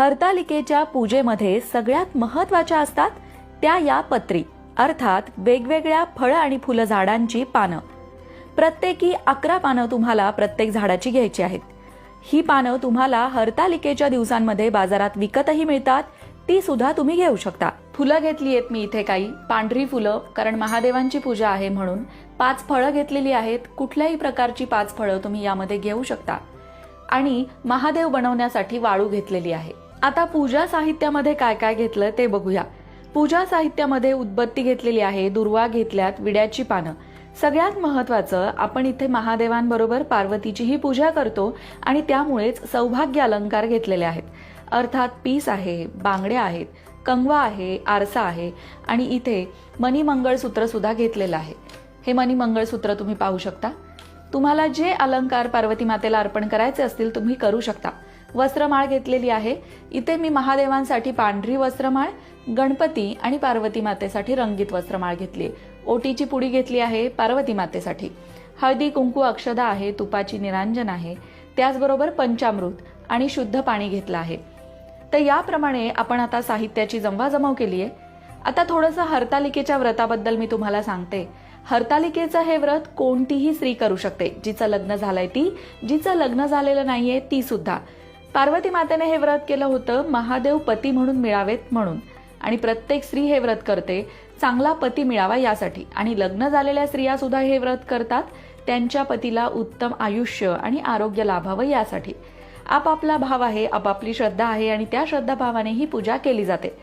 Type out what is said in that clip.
हरतालिकेच्या पूजेमध्ये सगळ्यात महत्त्वाच्या असतात त्या या पत्री अर्थात वेगवेगळ्या फळं आणि फुलं झाडांची पानं. प्रत्येकी अकरा पानं तुम्हाला प्रत्येक झाडाची घ्यायची आहेत. ही पानं तुम्हाला हरतालिकेच्या दिवसांमध्ये बाजारात विकतही मिळतात ती सुद्धा तुम्ही घेऊ शकता. फुलं घेतली आहेत मी इथे काही. पांढरी फुलं कारण महादेवांची पूजा आहे म्हणून. पाच फळं घेतलेली आहेत. कुठल्याही प्रकारची पाच फळं तुम्ही यामध्ये घेऊ शकता. आणि महादेव बनवण्यासाठी वाळू घेतलेली आहे. आता पूजा साहित्यामध्ये काय काय घेतलं ते बघूया. पूजा साहित्यामध्ये उदबत्ती घेतलेली आहे दुर्वा घेतल्यात विड्याची पानं. सगळ्यात महत्वाचं आपण इथे महादेवांबरोबर पार्वतीचीही पूजा करतो आणि त्यामुळेच सौभाग्य अलंकार घेतलेले आहेत. अर्थात पीस आहे बांगड्या आहेत कंगवा आहे आरसा आहे आणि इथे मनी मंगळसूत्र सुद्धा घेतलेलं आहे. हे मनी मंगळसूत्र तुम्ही पाहू शकता. तुम्हाला जे अलंकार पार्वती मातेला अर्पण करायचे असतील तुम्ही करू शकता. वस्त्रमाळ घेतलेली आहे. इथे मी महादेवांसाठी पांढरी वस्त्रमाळ गणपती आणि पार्वती मातेसाठी रंगीत वस्त्रमाळ घेतली ओटीची पुडी घेतली आहे पार्वती मातेसाठी. हळदी कुंकू अक्षदा आहे तुपाची निरांजन आहे. त्याचबरोबर पंचामृत आणि शुद्ध पाणी घेतलं आहे. तर याप्रमाणे आपण आता साहित्याची जमवाजमव केली आहे. आता थोडंसं हरतालिकेच्या व्रताबद्दल मी तुम्हाला सांगते. हरतालिकेचं हे व्रत कोणतीही स्त्री करू शकते. जिचं लग्न झालंय ती जिचं लग्न झालेलं नाहीये ती सुद्धा. पार्वती मातेने हे व्रत केलं होतं महादेव पती म्हणून मिळावेत म्हणून. आणि प्रत्येक स्त्री हे व्रत करते चांगला पती मिळावा यासाठी. आणि लग्न झालेल्या स्त्रिया सुद्धा हे व्रत करतात त्यांच्या पतीला उत्तम आयुष्य आणि आरोग्य लाभावं यासाठी. आपापला भाव आहे आपापली श्रद्धा आहे आणि त्या श्रद्धाभावाने ही पूजा केली जाते.